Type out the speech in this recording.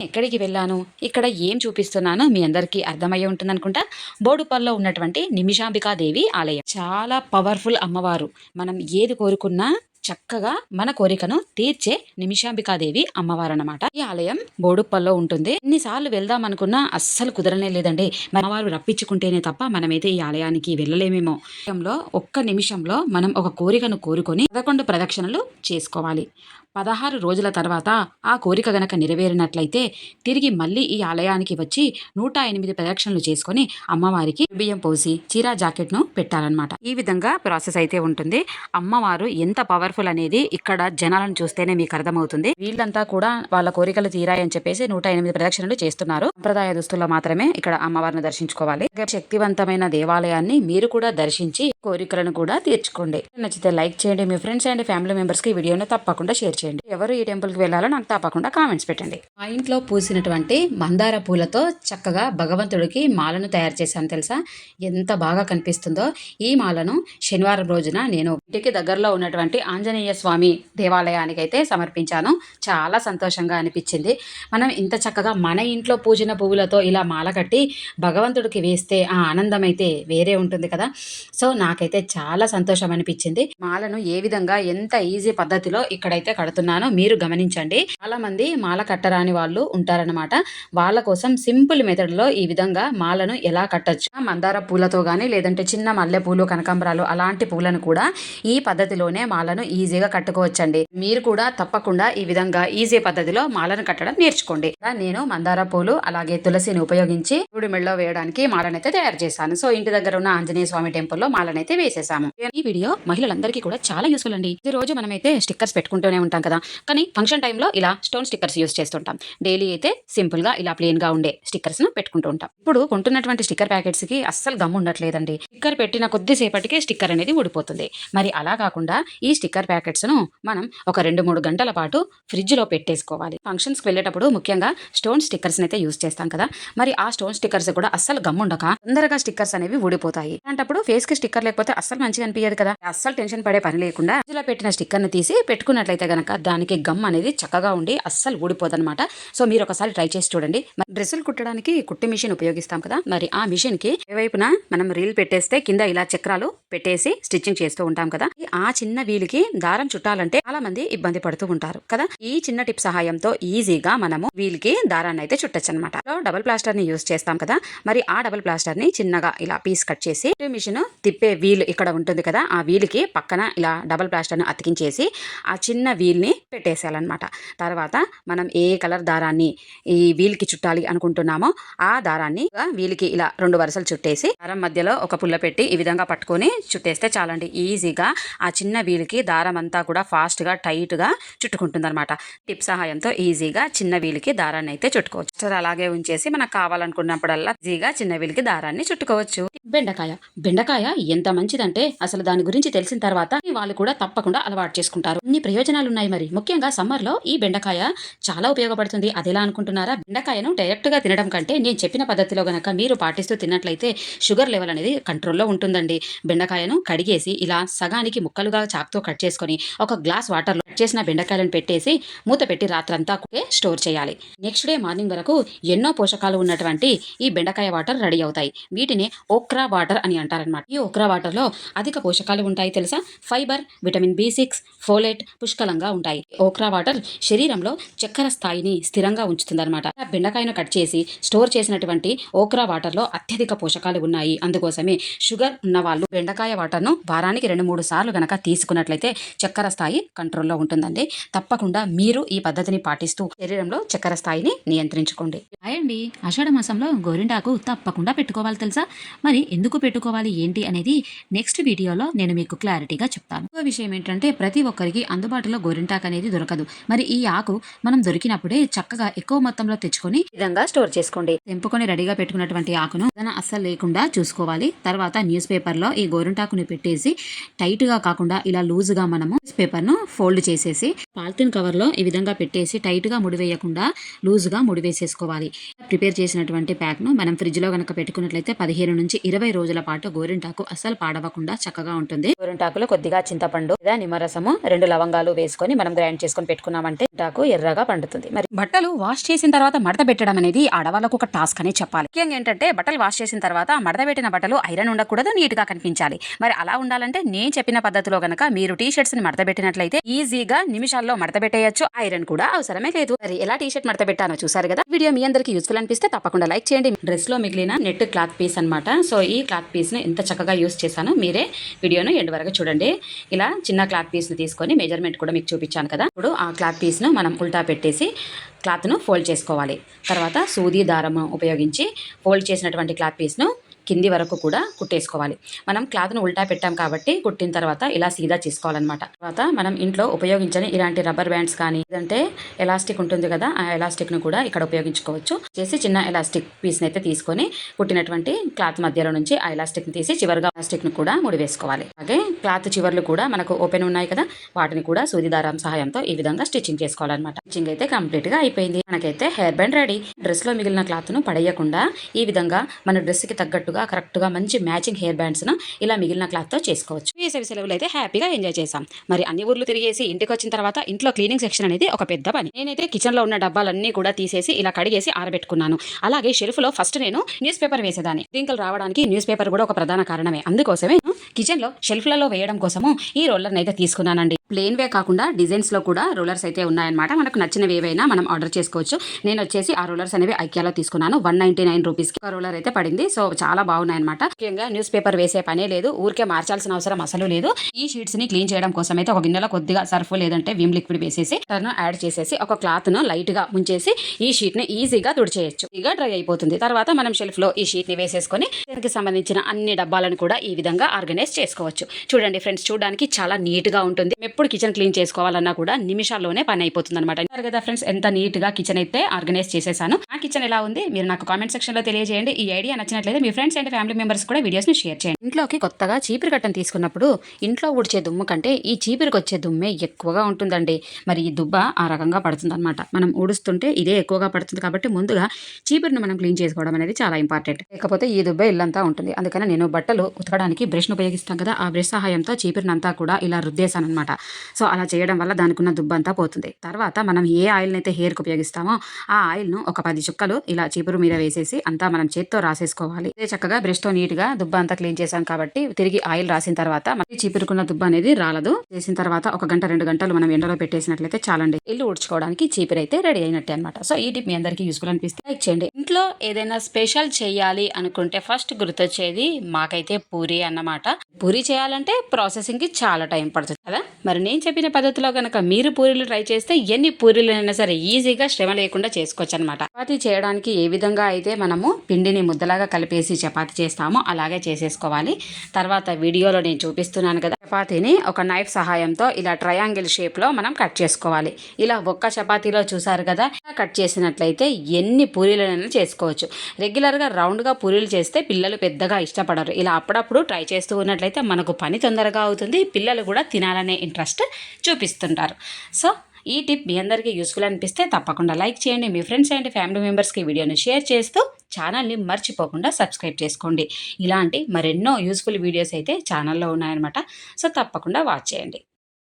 ఎక్కడికి వెళ్ళాను? ఇక్కడ ఏం చూపిస్తున్నానో? మీ అందరికీ అర్థమయ్యే ఉంటుంది అనుకుంటా బోడుపల్లో ఉన్నటువంటి నిమిషాంబికాదేవి ఆలయం. చాలా పవర్ఫుల్ అమ్మవారు. మనం ఏది కోరుకున్నా చక్కగా మన కోరికను తీర్చే నిమిషాంబికాదేవి అమ్మవారు అన్నమాట ఈ ఆలయం బోడుప్పల్లో ఉంటుంది. ఎన్నిసార్లు వెళ్దాం అనుకున్నా అస్సలు కుదరనే లేదండి. అమ్మవారు రప్పించుకుంటేనే తప్ప మనమైతే ఈ ఆలయానికి వెళ్ళలేమేమో. ఆలయంలో ఒక్క నిమిషంలో మనం ఒక కోరికను కోరుకొని పదకొండు ప్రదక్షిణలు చేసుకోవాలి. పదహారు రోజుల తర్వాత ఆ కోరిక గనక నెరవేరినట్లయితే తిరిగి మళ్ళీ ఈ ఆలయానికి వచ్చి నూట ఎనిమిది ప్రదక్షిణలు చేసుకొని అమ్మవారికి బియ్యం పోసి చీరా జాకెట్ను పెట్టాలన్నమాట ఈ విధంగా ప్రాసెస్ అయితే ఉంటుంది. అమ్మవారు ఎంత పవర్ఫుల్ అనేది ఇక్కడ జనాలను చూస్తేనే మీకు అర్థమవుతుంది. వీళ్ళంతా కూడా వాళ్ళ కోరికలు తీరాయని చెప్పేసి నూట ఎనిమిది ప్రదక్షిణలు చేస్తున్నారు. సంప్రదాయ దుస్తుల్లో మాత్రమే ఇక్కడ అమ్మవారిని దర్శించుకోవాలి. శక్తివంతమైన దేవాలయాన్ని మీరు కూడా దర్శించి కోరికలను కూడా తీర్చుకోండి. నచ్చితే లైక్ చేయండి. మీ ఫ్రెండ్స్ అండ్ ఫ్యామిలీ మెంబర్స్కి తప్పకుండా షేర్ చేయండి. ఎవరు ఈ టెంపుల్కి వెళ్ళాలో నాకు తప్పకుండా కామెంట్స్ పెట్టండి. మా ఇంట్లో పూసినటువంటి మందార పూలతో చక్కగా భగవంతుడికి మాలను తయారు చేశాను తెలుసా? ఎంత బాగా కనిపిస్తుందో. ఈ మాలను శనివారం రోజున నేను ఇంటికి దగ్గరలో ఉన్నటువంటి ఆంజనేయ స్వామి దేవాలయానికి అయితే సమర్పించాను. చాలా సంతోషంగా అనిపించింది. మనం ఇంత చక్కగా మన ఇంట్లో పూజిన పువ్వులతో ఇలా మాల కట్టి భగవంతుడికి వేస్తే ఆ ఆనందం అయితే వేరే ఉంటుంది కదా. సో నాకైతే చాలా సంతోషం అనిపించింది. మాలను ఏ విధంగా ఎంత ఈజీ పద్ధతిలో ఇక్కడైతే కడుతున్నానో మీరు గమనించండి. చాలా మంది మాల కట్టరాని వాళ్ళు ఉంటారనమాట వాళ్ళ కోసం సింపుల్ మెథడ్లో ఈ విధంగా మాలను ఎలా కట్టచ్చు? మందార పూలతో గానీ లేదంటే చిన్న మల్లె పూలు కనకాంబరాలు అలాంటి పూలను కూడా ఈ పద్ధతిలోనే మాలను ఈజీగా కట్టుకోవచ్చండి. మీరు కూడా తప్పకుండా ఈ విధంగా ఈజీ పద్ధతిలో మాలను కట్టడం నేర్చుకోండి. నేను మందార పూలు అలాగే తులసిని ఉపయోగించి గుడి మెళ్ళలో వేయడానికి మాలనైతే తయారు చేశాను. సో ఇంటి దగ్గర ఉన్న ఆంజనేయ స్వామి టెంపుల్లో మాలనైతే వేసేసాము. ఈ వీడియో మహిళలందరికీ కూడా చాలా యూస్ఫుల్ అండి. ఈ రోజు మనమైతే స్టిక్కర్స్ పెట్టుకుంటూనే ఉంటాం. కదా. కానీ ఫంక్షన్ టైంలో ఇలా స్టోన్ స్టిక్కర్స్ యూస్ చేస్తుంటాం. డైలీ అయితే సింపుల్గా ఇలా ప్లెయిన్గా ఉండే స్టిక్కర్స్ను పెట్టుకుంటూ ఉంటాం. ఇప్పుడు కొంటున్నటువంటి స్టిక్కర్ ప్యాకెట్స్కి అస్సలు గమ్ ఉండట్లేదండి. స్టిక్కర్ పెట్టిన కొద్దిసేపటికే స్టిక్కర్ అనేది ఊడిపోతుంది. మరి అలా కాకుండా ఈ స్టిక్కర్ ప్యాకెట్స్ను మనం ఒక రెండు మూడు గంటల పాటు ఫ్రిడ్జ్లో పెట్టేసుకోవాలి. ఫంక్షన్స్కి వెళ్ళేటప్పుడు ముఖ్యంగా స్టోన్ స్టిక్కర్స్ అయితే యూస్ చేస్తాం కదా. మరి ఆ స్టోన్ స్టిక్కర్స్ కూడా అస్సలు గమ్ ఉండక తొందరగా స్టిక్కర్స్ అనేవి ఊడిపోతాయి. అలాంటప్పుడు ఫేస్కి స్టిక్కర్ లేకపోతే అస్సలు మంచిగా అనిపించదు కదా. అస్సలు టెన్షన్ పడే పని లేకుండా ఫ్రిడ్జ్లో పెట్టిన స్టిక్కర్ని తీసి పెట్టుకున్నట్లయితే గనక దానికి గమ్ అనేది చక్కగా ఉండి అస్సలు ఊడిపోదన్నమాట. సో మీరు ఒకసారి ట్రై చేసి చూడండి. డ్రెస్సులు కుట్టడానికి కుట్టు మిషన్ ఉపయోగిస్తాం కదా. మరి ఆ మిషన్కి వైపున మనం రీల్ పెట్టేస్తే కింద ఇలా చక్రాలు పెట్టేసి స్టిచ్చింగ్ చేస్తూ ఉంటాం కదా. ఆ చిన్న వీలుకి దారం చుట్టాలంటే చాలా మంది ఇబ్బంది పడుతూ ఉంటారు కదా. ఈ చిన్న టిప్ సహాయంతో ఈజీగా మనము వీల్కి దారాన్ని అయితే చుట్టచ్చు అనమాట డబల్ ప్లాస్టర్ని యూస్ చేస్తాం కదా. మరి ఆ డబల్ ప్లాస్టర్ని చిన్నగా ఇలా పీస్ కట్ చేసి మిషన్ తిప్పే వీల్ ఇక్కడ ఉంటుంది కదా. ఆ వీల్కి పక్కన ఇలా డబల్ ప్లాస్టర్ని అతికించేసి ఆ చిన్న వీల్ వీల్ని పెట్టేసేయాలన్నమాట. తర్వాత మనం ఏ కలర్ దారాన్ని ఈ వీల్కి చుట్టాలి అనుకుంటున్నామో ఆ దారాన్ని వీల్కి ఇలా రెండు వరుసలు చుట్టేసి దారం మధ్యలో ఒక పుల్ల పెట్టి ఈ విధంగా పట్టుకొని చుట్టేస్తే చాలండి. ఈజీగా ఆ చిన్న వీల్కి దారం అంతా కూడా ఫాస్ట్గా టైట్గా చుట్టుకుంటుంది అనమాట టిప్ సహాయంతో ఈజీగా చిన్న వీల్కి దారాన్ని అయితే చుట్టుకోవచ్చు అలాగే ఉంచేసి మనకు కావాలనుకున్నప్పుడల్లా ఈజీగా చిన్న వీల్కి దారాన్ని చుట్టుకోవచ్చు. బెండకాయ. బెండకాయ ఎంత మంచిదంటే అసలు దాని గురించి తెలిసిన తర్వాత వాళ్ళు కూడా తప్పకుండా అలవాటు చేసుకుంటారు. ఇన్ని ప్రయోజనాలు ఉన్నాయి మరి. ముఖ్యంగా సమ్మర్లో ఈ బెండకాయ చాలా ఉపయోగపడుతుంది. అదేలా అనుకుంటున్నారా? బెండకాయను డైరెక్ట్గా తినడం కంటే నేను చెప్పిన పద్ధతిలో గనక మీరు పాటిస్తూ తిన్నట్లయితే షుగర్ లెవెల్ అనేది కంట్రోల్లో ఉంటుందండి. బెండకాయను కడిగేసి ఇలా సగానికి ముక్కలుగా చాక్తో కట్ చేసుకొని ఒక గ్లాస్ వాటర్లో కట్ చేసిన బెండకాయలను పెట్టేసి మూత పెట్టి రాత్రంతా కూడా స్టోర్ చేయాలి. నెక్స్ట్ డే మార్నింగ్ వరకు ఎన్నో పోషకాలు ఉన్నటువంటి ఈ బెండకాయ వాటర్ రెడీ అవుతాయి. వీటిని ఓక్రా ఓక్రా వాటర్ అని అంటారనమాట ఈ ఓక్రా వాటర్లో అధిక పోషకాలు ఉంటాయి తెలుసా? Fibre vitamin B six folate పుష్కలంగా ఉంటాయి. ఓక్రా వాటర్ శరీరంలో చక్కెర స్థాయిని స్థిరంగా ఉంచుతుందన్నమాట. బెండకాయను కట్ చేసి స్టోర్ చేసినటువంటి ఓక్రా వాటర్లో అత్యధిక పోషకాలు ఉన్నాయి. అందుకోసమే షుగర్ ఉన్న వాళ్ళు బెండకాయ వాటర్ను వారానికి రెండు మూడు సార్లు గనక తీసుకున్నట్లయితే చక్కెర స్థాయి కంట్రోల్లో ఉంటుందండి. తప్పకుండా మీరు ఈ పద్ధతిని పాటిస్తూ శరీరంలో చక్కెర స్థాయిని నియంత్రించుకోండి. అయండి ఆషాఢ మాసంలో గోరింటాకు తప్పకుండా పెట్టుకోవాలి తెలుసా? మరి ఎందుకు పెట్టుకోవాలి ఏంటి అనేది నెక్స్ట్ వీడియోలో నేను మీకు క్లారిటీగా చెప్తాను. ఇంకో విషయం ఏంటంటే ప్రతి ఒక్కరికి అందుబాటులో గోరింటాకు అనేది దొరకదు. మరి ఈ ఆకు మనం దొరికినప్పుడే చక్కగా ఎక్కువ మొత్తంలో తెచ్చుకొని విధంగా స్టోర్ చేసుకోండి. తెంపుకొని రెడీగా పెట్టుకున్నటువంటి ఆకును అస్సలు లేకుండా చూసుకోవాలి. తర్వాత న్యూస్ పేపర్లో ఈ గోరింటాకుని పెట్టేసి టైట్గా కాకుండా ఇలా లూజ్గా మనము న్యూస్ పేపర్ను ఫోల్డ్ చేసేసి పాలిథిన్ కవర్లో ఈ విధంగా పెట్టేసి టైట్గా ముడివేయకుండా లూజ్గా ముడివేసేసుకోవాలి. ప్రిపేర్ చేసినటువంటి ప్యాక్ను మనం ఫ్రిడ్జ్లో కనుక పెట్టుకున్నట్లయితే పదిహేను నుంచి ఇరవై ఇరవై రోజుల పాటు గోరింటాకు అస్సలు పాడవకుండా చక్కగా ఉంటుంది. గోరింటాకులో కొద్దిగా చింతపండు లేదా నిమ్మరసము రెండు లవంగాలు వేసుకొని మనం గ్రైండ్ చేసుకొని పెట్టుకున్నామంటే టాకు ఎర్రగా పండుతుంది. మరి బట్టలు వాష్ చేసిన తర్వాత మడత పెట్టడం అనేది ఆడవాళ్ళకు ఒక టాస్క్ అనే చెప్పాలి. ముఖ్యంగా ఏంటంటే బట్టలు వాష్ చేసిన తర్వాత మడత పెట్టిన బట్టలు ఐరన్ ఉండకూడదు నీట్గా కనిపించాలి. మరి అలా ఉండాలంటే నేను చెప్పిన పద్ధతిలో గనక మీరు టీ షర్ట్స్ని మడత పెట్టినట్లయితే ఈజీగా నిమిషాల్లో మడత పెట్టేయచ్చు. ఐరన్ కూడా అవసరమే లేదు. మరి ఎలా టీ షర్ట్ మడత పెట్టానో చూసారు కదా? వీడియో మీ అందరికి యూస్ఫుల్ అనిపిస్తే తప్పకుండా లైక్ చేయండి. డ్రెస్లో మిగిలిన నెట్ క్లాత్ పీస్ అన్నమాట. సో ఈ క్లాత్ పీస్ని ఎంత చక్కగా యూస్ చేశానో. మీరే వీడియోను ఎండ్ వరకు చూడండి. ఇలా చిన్న క్లాత్ పీస్ని తీసుకొని మెజర్మెంట్ కూడా మీకు చూపించాను కదా. ఇప్పుడు ఆ క్లాత్ పీస్ను మనం ఉల్టా పెట్టేసి క్లాత్ను ఫోల్డ్ చేసుకోవాలి. తర్వాత సూది దారము ఉపయోగించి ఫోల్డ్ చేసినటువంటి క్లాత్ పీస్ను కింది వరకు కూడా కుట్టేసుకోవాలి. మనం క్లాత్ను ఉల్టా పెట్టాం కాబట్టి కుట్టిన తర్వాత ఇలా సీదా చేసుకోవాలన్నమాట. తర్వాత మనం ఇంట్లో ఉపయోగించని ఇలాంటి రబ్బర్ బ్యాండ్స్ కానీ లేదంటే ఎలాస్టిక్ ఉంటుంది కదా ఆ ఎలాస్టిక్ను కూడా ఇక్కడ ఉపయోగించుకోవచ్చు. చేసి చిన్న ఎలాస్టిక్ పీస్ని అయితే తీసుకొని కుట్టినటువంటి క్లాత్ మధ్యలో నుంచి ఆ ఎలాస్టిక్ని తీసి చివరిగా ఎలాస్టిక్ను కూడా ముడివేసుకోవాలి. అలాగే క్లాత్ చివర్లు కూడా మనకు ఓపెన్ ఉన్నాయి కదా వాటిని కూడా సూది దారం సహాయంతో ఈ విధంగా స్టిచ్చింగ్ చేసుకోవాలన్నమాట. స్టిచ్చింగ్ అయితే కంప్లీట్గా అయిపోయింది. మనకైతే హెయిర్ బ్యాండ్ రెడీ. డ్రెస్లో మిగిలిన క్లాత్ను పడేయకుండా ఈ విధంగా మన డ్రెస్కి తగ్గట్టుగా బాగా కరెక్ట్గా మంచి మ్యాచింగ్ హెయిర్ బ్యాండ్స్ను ఇలా మిగిలిన క్లాత్తో చేసుకోవచ్చు. వేసవి సెలవులు అయితే హ్యాపీగా ఎంజాయ్ చేశాం. మరి అన్ని ఊర్లు తిరిగేసి ఇంటికి వచ్చిన తర్వాత ఇంట్లో క్లీనింగ్ సెక్షన్ అనేది ఒక పెద్ద పని. నేనైతే కిచెన్లో ఉన్న డబ్బాలన్నీ కూడా తీసేసి ఇలా కడిగేసి ఆరబెట్టుకున్నాను. అలాగే షెల్ఫ్లో ఫస్ట్ నేను న్యూస్ పేపర్ వేసేదాన్ని. రింకలు రావడానికి న్యూస్ పేపర్ కూడా ఒక ప్రధాన కారణమే. అందుకోసమే కిచెన్లో షెల్ఫ్లలో వేయడం కోసము ఈ రోల్లర్ని అయితే తీసుకున్నానండి. ప్లేన్ వే కాకుండా డిజైన్స్లో కూడా రూలర్స్ అయితే ఉన్నాయన్నమాట. మనకు నచ్చినవి ఏవైనా మనం ఆర్డర్ చేసుకోవచ్చు. నేను వచ్చేసి ఆ రూలర్స్ అనేవి ఐక్యాలో తీసుకున్నాను. One ninety nine rupees ruler అయితే పడింది. సో చాలా బాగున్నాయన్నమాట. ముఖ్యంగా న్యూస్ పేపర్ వేసే పనే లేదు. ఊరికే మార్చాల్సిన అవసరం అసలు లేదు. ఈ షీట్స్ని క్లీన్ చేయడం కోసం అయితే ఒక గిన్నెలో కొద్దిగా సర్ఫ్ లేదంటే విమ్ లిక్విడ్ వేసేసి టర్న్ యాడ్ చేసేసి ఒక క్లాత్ను లైట్గా ముంచేసి ఈ షీట్ని ఈజీగా తుడిచేయచ్చు. ఈగా డ్రై అయిపోతుంది. తర్వాత మనం షెల్ఫ్లో ఈ షీట్ని వేసేసుకొని దానికి సంబంధించిన అన్ని డబ్బాలను కూడా ఈ విధంగా ఆర్గనైజ్ చేసుకోవచ్చు. చూడండి ఫ్రెండ్స్ చూడడానికి చాలా నీట్గా ఉంటుంది. ఎప్పుడు కిచెన్ క్లీన్ చేసుకోవాలన్నా కూడా నిమిషాల్లోనే పని అయిపోతుంది అనమాట కదా ఫ్రెండ్స్ ఎంత నీట్గా కిచెన్ అయితే ఆర్గనైజ్ చేసేసాను. ఆ కిచెన్ ఎలా ఉంది మీరు నాకు కామెంట్ సెక్షన్లో తెలియజేయండి. ఈ ఐడియా నచ్చినట్లయితే మీ ఫ్రెండ్స్ అండ్ ఫ్యామిలీ మెంబర్స్ కూడా వీడియోస్ని షేర్ చేయండి. ఇంట్లోకి కొత్తగా చీపురు కట్టను తీసుకున్నప్పుడు ఇంట్లో ఉడిచే దుమ్ము కంటే ఈ చీపురికి వచ్చే దుమ్మే ఎక్కువగా ఉంటుందండి. మరి ఈ దుబ్బ ఆ రకంగా పడుతుంది అనమాట మనం ఊడుస్తుంటే ఇదే ఎక్కువగా పడుతుంది కాబట్టి ముందుగా చీపురును మనం క్లీన్ చేసుకోవడం అనేది చాలా ఇంపార్టెంట్. లేకపోతే ఈ దుబ్బే ఇల్లంతా ఉంటుంది. అందుకని నేను బట్టలు ఉతకడానికి బ్రష్ను ఉపయోగిస్తాను కదా. ఆ బ్రష్ సహాయంతో చీపురునంతా కూడా ఇలా రుద్దేశాను అనమాట సో అలా చేయడం వల్ల దానికి ఉన్న దుబ్బంతా పోతుంది. తర్వాత మనం ఏ ఆయిల్ని అయితే హెయిర్కి ఉపయోగిస్తామో ఆ ఆయిల్ను ఒక పది చుక్కలు ఇలా చీపురు మీద వేసేసి అంతా మనం చేత్తో రాసేసుకోవాలి. ఇదే చక్కగా బ్రష్తో నీట్గా దుబ్బ అంతా క్లీన్ చేసాం కాబట్టి తిరిగి ఆయిల్ రాసిన తర్వాత మళ్ళీ చీపురుకున్న దుబ్బ అనేది రాలదు. చేసిన తర్వాత ఒక గంట రెండు గంటలు మనం ఎండలో పెట్టేసినట్లయితే చాలండి. ఇల్లు ఊడ్చుకోవడానికి చీపురు అయితే రెడీ అయినట్టే అనమాట సో ఈ టిప్ మీ అందరికీ యూస్ఫుల్ అనిపిస్తే లైక్ చేయండి. ఇంట్లో ఏదైనా స్పెషల్ చేయాలి అనుకుంటే ఫస్ట్ గుర్తొచ్చేది మాకైతే పూరి అన్నమాట. పూరి చేయాలంటే ప్రాసెసింగ్కి చాలా టైం పడుతుంది కదా. మరి నేను చెప్పిన పద్ధతిలో కనుక మీరు పూరీలు ట్రై చేస్తే ఎన్ని పూరీలైనా సరే ఈజీగా శ్రమ లేకుండా చేసుకోవచ్చు అనమాట చపాతీ చేయడానికి ఏ విధంగా అయితే మనము పిండిని ముద్దలాగా కలిపేసి చపాతి చేస్తామో అలాగే చేసేసుకోవాలి. తర్వాత వీడియోలో నేను చూపిస్తున్నాను కదా. చపాతీని ఒక నైఫ్ సహాయంతో ఇలా ట్రయాంగిల్ షేప్లో మనం కట్ చేసుకోవాలి. ఇలా ఒక్క చపాతీలో చూసారు కదా కట్ చేసినట్లయితే ఎన్ని పూరీలనైనా చేసుకోవచ్చు. రెగ్యులర్గా రౌండ్గా పూరీలు చేస్తే పిల్లలు పెద్దగా ఇష్టపడరు. ఇలా అప్పుడప్పుడు ట్రై చేస్తూ ఉన్నట్లయితే మనకు పని తొందరగా అవుతుంది. పిల్లలు కూడా తినాలనే ఇంట్రెస్ట్ చూపిస్తుంటారు. సో ఈ టిప్ మీ అందరికీ యూస్ఫుల్ అనిపిస్తే తప్పకుండా లైక్ చేయండి. మీ ఫ్రెండ్స్ అండ్ ఫ్యామిలీ మెంబర్స్కి వీడియోని షేర్ చేస్తూ ఛానల్ని మర్చిపోకుండా సబ్స్క్రైబ్ చేసుకోండి. ఇలాంటి మరెన్నో యూస్ఫుల్ వీడియోస్ అయితే ఛానల్లో ఉన్నాయన్నమాట. సో తప్పకుండా వాచ్ చేయండి.